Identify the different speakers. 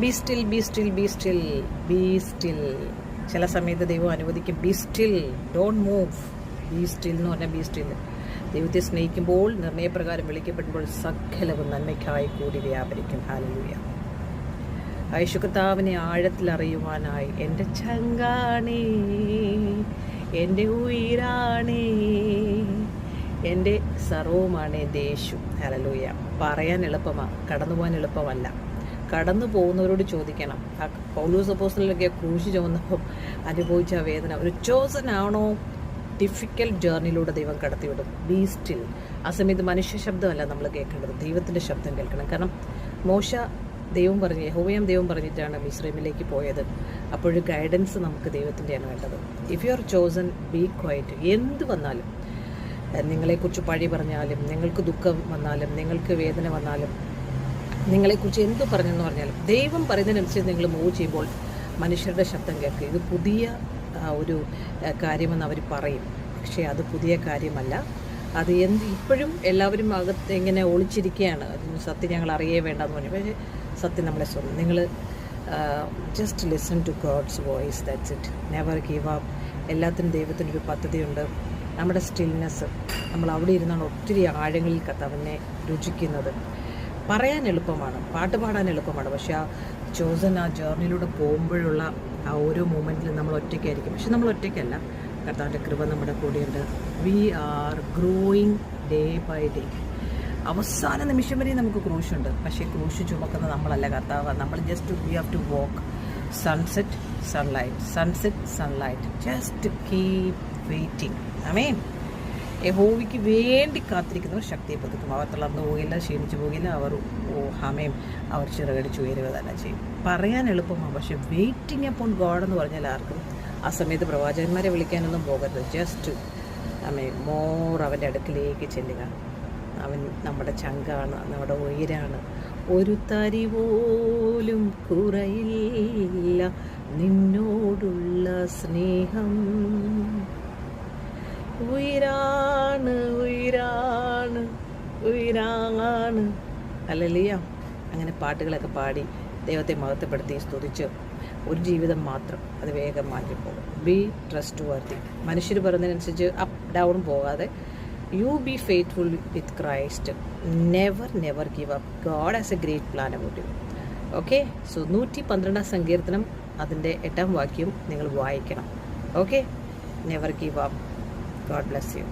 Speaker 1: Be still be still be still be still ചില സമയത്ത് ദൈവം അനുവദിക്കും be still don't move be still എന്ന് പറഞ്ഞാൽ ബി സ്റ്റിൽ ദൈവത്തെ സ്നേഹിക്കുമ്പോൾ നിർണയപ്രകാരം വിളിക്കപ്പെടുമ്പോൾ സകലവും നന്മയ്ക്കായി കൂടി വ്യാപരിക്കും. ഹാലലൂയ ഐശുകർത്താവിനെ ആഴത്തിൽ അറിയുവാനായി എന്റെ ചങ്കാണേ എന്റെ ഉയരാണേ എന്റെ സർവവുമാണ് ദേശു ഹലലൂയ പറയാൻ എളുപ്പമാണ് കടന്നു പോകാൻ എളുപ്പമല്ല. കടന്നു പോകുന്നവരോട് ചോദിക്കണം. ആ പൗലൂസ് അപ്പോസ്റ്റലിലൊക്കെ ക്രൂശ് ചുമന്നപ്പം അനുഭവിച്ച വേദന. ഒരു ചോസൻ ആണോ? ഡിഫിക്കൽട്ട് ജേർണിയിലൂടെ ദൈവം കടത്തിവിടും. ബി സ്റ്റിൽ ആ സമയത്ത് മനുഷ്യ ശബ്ദമല്ല നമ്മൾ കേൾക്കേണ്ടത്. ദൈവത്തിന്റെ ശബ്ദം കേൾക്കണം. കാരണം മോശ ദൈവം പറഞ്ഞ് യഹോവയം ദൈവം പറഞ്ഞിട്ടാണ് മിശ്രമിലേക്ക് പോയത്. അപ്പോഴൊരു ഗൈഡൻസ് നമുക്ക് ദൈവത്തിന്റെയാണ് വേണ്ടത്. If you are chosen be quiet എന്ത് വന്നാലും നിങ്ങളെക്കുറിച്ച് പഴി പറഞ്ഞാലും നിങ്ങൾക്ക് ദുഃഖം വന്നാലും നിങ്ങൾക്ക് വേദന വന്നാലും നിങ്ങളെക്കുറിച്ച് എന്ത് പറഞ്ഞെന്ന് പറഞ്ഞാലും ദൈവം പറയുന്നതിനനുസരിച്ച് നിങ്ങൾ മൂവ് ചെയ്യുമ്പോൾ മനുഷ്യരുടെ ശബ്ദം കേൾക്കുക. ഇത് പുതിയ ഒരു കാര്യമെന്ന് അവർ പറയും. പക്ഷേ അത് പുതിയ കാര്യമല്ല. അത് എന്ത് ഇപ്പോഴും എല്ലാവരും അകത്ത് ഇങ്ങനെ ഒളിച്ചിരിക്കുകയാണ്. സത്യം ഞങ്ങൾ അറിയേ വേണ്ടെന്ന് പറഞ്ഞു. പക്ഷേ സത്യം നമ്മളെ സ്വന്തം. നിങ്ങൾ just listen to God's voice that's it never give up എല്ലാത്തിനും ദൈവത്തിനൊരു പദ്ധതിയുണ്ട്. നമ്മുടെ സ്റ്റിൽനെസ് നമ്മൾ അവിടെ ഇരുന്നാണ് ഒത്തിരി ആഴങ്ങളിൽ കത്തവനെ രുചിക്കുന്നത്. പറയാൻ എളുപ്പമാണ് പാട്ട് പാടാൻ എളുപ്പമാണ്. പക്ഷേ ആ ചോസൻ ആ ജേർണിയിലൂടെ പോകുമ്പോഴുള്ള ആ ഓരോ മൂമെന്റിലും നമ്മൾ ഒറ്റയ്ക്കായിരിക്കും. പക്ഷെ നമ്മൾ ഒറ്റയ്ക്കല്ല. കർത്താവിന്റെ കൃപ നമ്മുടെ കൂടെയുണ്ട്. We are growing day by day അവസാന നിമിഷം വരെ നമുക്ക് ക്രൂശുണ്ട്. പക്ഷേ ക്രൂശ് ചുമക്കുന്ന നമ്മളല്ല കർത്താവ്. നമ്മൾ just we have to walk sunset sunlight sunset sunlight just keep waiting amen യഹോവയ്ക്ക് വേണ്ടി കാത്തിരിക്കുന്നവർ ശക്തിയെ പതുക്കും. അവർ തളർന്നു പോകില്ല ക്ഷീണിച്ചു പോകില്ല. അവർ ഹമയും അവർ ചിറകടിച്ച് ഉയരുക തന്നെ ചെയ്യും. പറയാൻ എളുപ്പമാണ് പക്ഷേ വെയിറ്റിംഗ് അപ്പോൺ ഗോഡ് എന്ന് പറഞ്ഞാൽ ആർക്കും ആ സമയത്ത് പ്രവാചകന്മാരെ വിളിക്കാനൊന്നും പോകരുത്. ജസ്റ്റ് അമ്മേ മോർ അവന്റെ അടുക്കിലേക്ക് ചെല്ലുക. അവൻ നമ്മുടെ ചങ്കാണ് നമ്മുടെ ഉയരാണ്. ഒരു തരി പോലും കുറയില്ല. നിന്നോടുള്ള സ്നേഹം ഉയരാണ് ഉയരാണ് അല്ലല്ലയ്യ അങ്ങനെ പാട്ടുകളൊക്കെ പാടി ദൈവത്തെ മഹത്വപ്പെടുത്തി സ്തുതിച്ച് ഒരു ജീവിതം മാത്രം അത് വേഗം മാറ്റിപ്പോകും. ബി ട്രസ്റ്റ് വർത്തി മനുഷ്യർ പറയുന്നതിനനുസരിച്ച് അപ്പ് ഡൗൺ പോകാതെ you be faithful with Christ never never give up God as a great plan about you okay so നൂറ്റി പന്ത്രണ്ടാം സങ്കീർത്തനം അതിന്റെ എട്ടാം വാക്യം നിങ്ങൾ വായിക്കണം. Okay never give up God bless you